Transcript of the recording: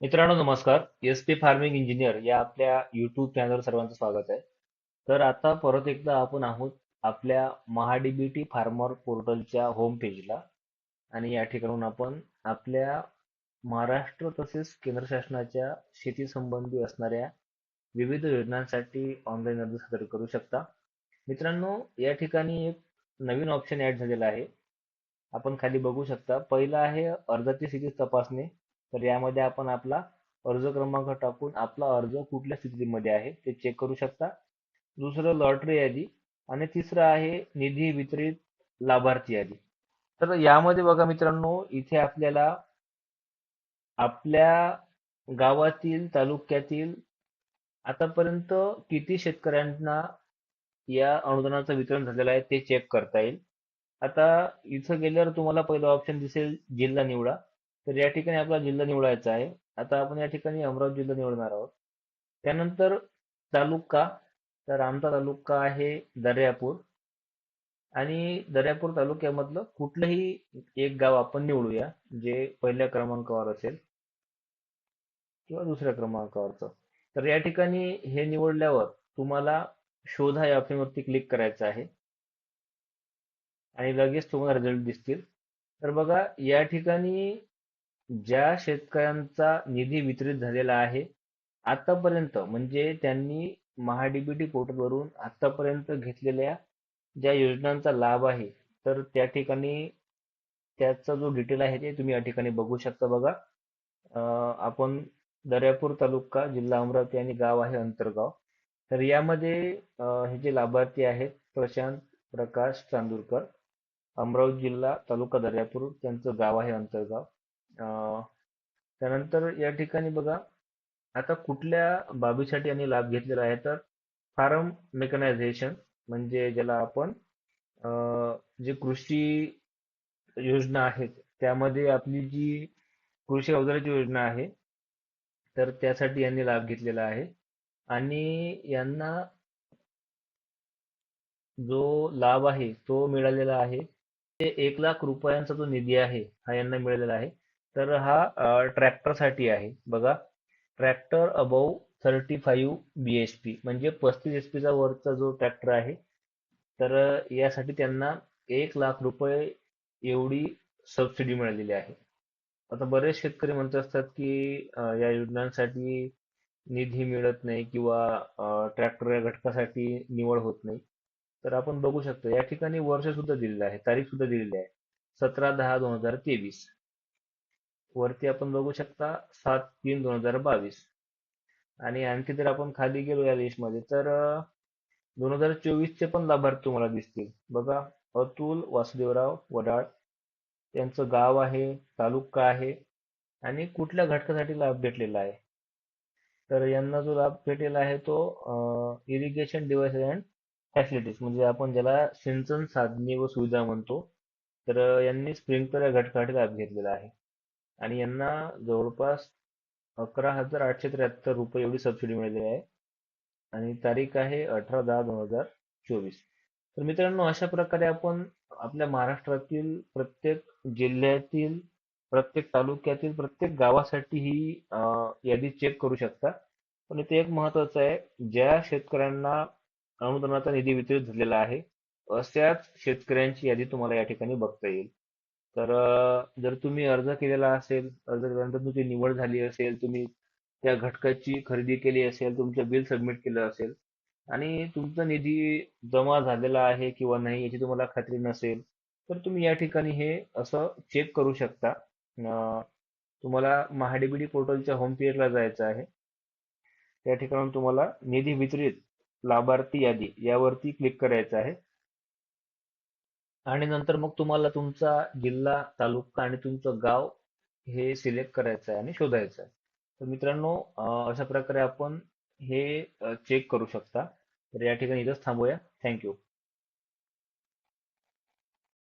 मित्रांनो नमस्कार. S P farming engineer या आपल्या युट्यूब चॅनलवर सर्वांचं स्वागत आहे. तर आता परत एकदा आपण आहोत आपल्या महाडीबीटी फार्मर पोर्टलच्या होम पेजला आणि या ठिकाणून आपण आपल्या महाराष्ट्र तसेच केंद्र शासनाच्या शेती संबंधी असणाऱ्या विविध योजनांसाठी ऑनलाईन अर्ज सादर करू शकता. मित्रांनो या ठिकाणी एक नवीन ऑप्शन ऍड झालेला आहे. आपण खाली बघू शकता. पहिला आहे अर्जाची स्थिती तपासणे. तर यामध्ये आपण आपला अर्ज क्रमांक टाकून आपला अर्ज कुठल्या स्थितीमध्ये आहे ते चेक करू शकता. दुसरं लॉटरी यादी आणि तिसरं आहे निधी वितरित लाभार्थी यादी. तर यामध्ये बघा मित्रांनो इथे आपल्याला आपल्या गावातील तालुक्यातील आतापर्यंत किती शेतकऱ्यांना या अनुदानाचं वितरण झालेलं आहे ते चेक करता येईल. आता इथं गेल्यावर तुम्हाला पहिलं ऑप्शन दिसेल जिल्हा निवडा. तर या ठिकाणी आपला जिल्हा निवडायचा आहे. आता आपण या ठिकाणी अमरावती जिल्हा निवडणार आहोत. त्यानंतर तालुका तर आमचा तालुका आहे दर्यापूर. आणि दर्यापूर तालुक्यामधलं कुठलंही एक गाव आपण निवडूया जे पहिल्या क्रमांकावर असेल किंवा दुसऱ्या क्रमांकावरचं. तर या ठिकाणी हे निवडल्यावर तुम्हाला शोधा या ऑप्शनवरती क्लिक करायचं आहे. आणि लगेच तुम्हाला रिझल्ट दिसतील. तर बघा या ठिकाणी ज्या शेतकऱ्यांचा निधी वितरित झालेला आहे आतापर्यंत म्हणजे त्यांनी महाडीबीटी पोर्टलवरून आतापर्यंत घेतलेल्या ज्या योजनांचा लाभ आहे तर त्या ठिकाणी त्याचा जो डिटेल आहे ते तुम्ही या ठिकाणी बघू शकता बघा. आपण दर्यापूर तालुका जिल्हा अमरावती आणि गाव आहे अंतरगाव. तर यामध्ये हे जे लाभार्थी आहेत प्रशांत प्रकाश चांदूरकर अमरावती जिल्हा तालुका दर्यापूर त्यांचं गाव आहे अंतरगाव. त्यानंतर या ठिकाणी बघा आता कुठल्या बाबीसाठी यांनी लाभ घेतलेला आहे? तर फार्म मेकनायझेशन म्हणजे ज्याला आपण जे कृषी योजना आहेत त्यामध्ये आपली जी कृषी अवजाराची योजना आहे तर त्यासाठी यांनी लाभ घेतलेला आहे. आणि यांना जो लाभ आहे तो मिळालेला आहे ते एक लाख रुपयांचा जो निधी आहे हा यांना मिळालेला आहे. तर हा ट्रॅक्टरसाठी आहे. बघा tractor above thirty five B H P म्हणजे पस्तीस एच पीचा वरचा जो ट्रॅक्टर आहे तर यासाठी त्यांना एक लाख रुपये एवढी सबसिडी मिळालेली आहे. आता बरेच शेतकरी म्हणत असतात की या योजनांसाठी निधी मिळत नाही किंवा ट्रॅक्टर या घटकासाठी निवड होत नाही. तर आपण बघू शकतो या ठिकाणी वर्ष सुद्धा दिलेलं आहे तारीख सुद्धा दिलेली आहे सतरा दहा दोन हजार तेवीस. वरती आपण बघू शकता सात तीन दोन हजार बावीस. आणि आणखी जर आपण खाली गेलो या लिस्टमध्ये तर दोन हजार चोवीस चे पण लाभार्थी तुम्हाला दिसतील. बघा अतुल वासुदेवराव वडाळ त्यांचं गाव आहे तालुका आहे आणि कुठल्या घटकासाठी लाभ भेटलेला आहे? तर यांना जो लाभ भेटलेला आहे तो इरिगेशन डिवाइस अँड फॅसिलिटीज म्हणजे आपण ज्याला सिंचन साधने व सुविधा म्हणतो तर यांनी स्प्रिंकलर या घटकासाठी लाभ घेतलेला आहे. आणि यांना जवळपास अकरा हजार आठशे त्र्याहत्तर रुपये एवढी सबसिडी मिळाली आहे. आणि तारीख आहे अठरा दहा दोन हजार चोवीस. तर मित्रांनो अशा प्रकारे आपण आपल्या महाराष्ट्रातील प्रत्येक जिल्ह्यातील प्रत्येक तालुक्यातील प्रत्येक गावासाठी ही यादी चेक करू शकता. पण इथे एक महत्वाचं आहे ज्या शेतकऱ्यांना अनुदानाचा निधी वितरित झालेला आहे अशाच शेतकऱ्यांची यादी तुम्हाला या ठिकाणी बघता येईल. तर जर तुम्ही अर्ज केलेला असेल अर्ज केल्यानंतर तुमची निवड झाली असेल तुम्ही त्या घटकाची खरेदी केली असेल तुमचं बिल सबमिट केलं असेल आणि तुमचा निधी जमा झालेला आहे किंवा नाही याची तुम्हाला खात्री नसेल तर तुम्ही या ठिकाणी हे असं चेक करू शकता. तुम्हाला महाडीबीडी पोर्टलच्या होम पेजला जायचं आहे. त्या ठिकाणी तुम्हाला निधी वितरित लाभार्थी यादी यावरती क्लिक करायचं आहे. आणि नंतर मग तुम्हाला तुमचा जिल्हा तालुका आणि तुमचं गाव हे सिलेक्ट करायचं आहे आणि शोधायचं आहे तर मित्रांनो अशा प्रकारे आपण हे चेक करू शकता. तर या ठिकाणी इथंच थांबूया. थँक्यू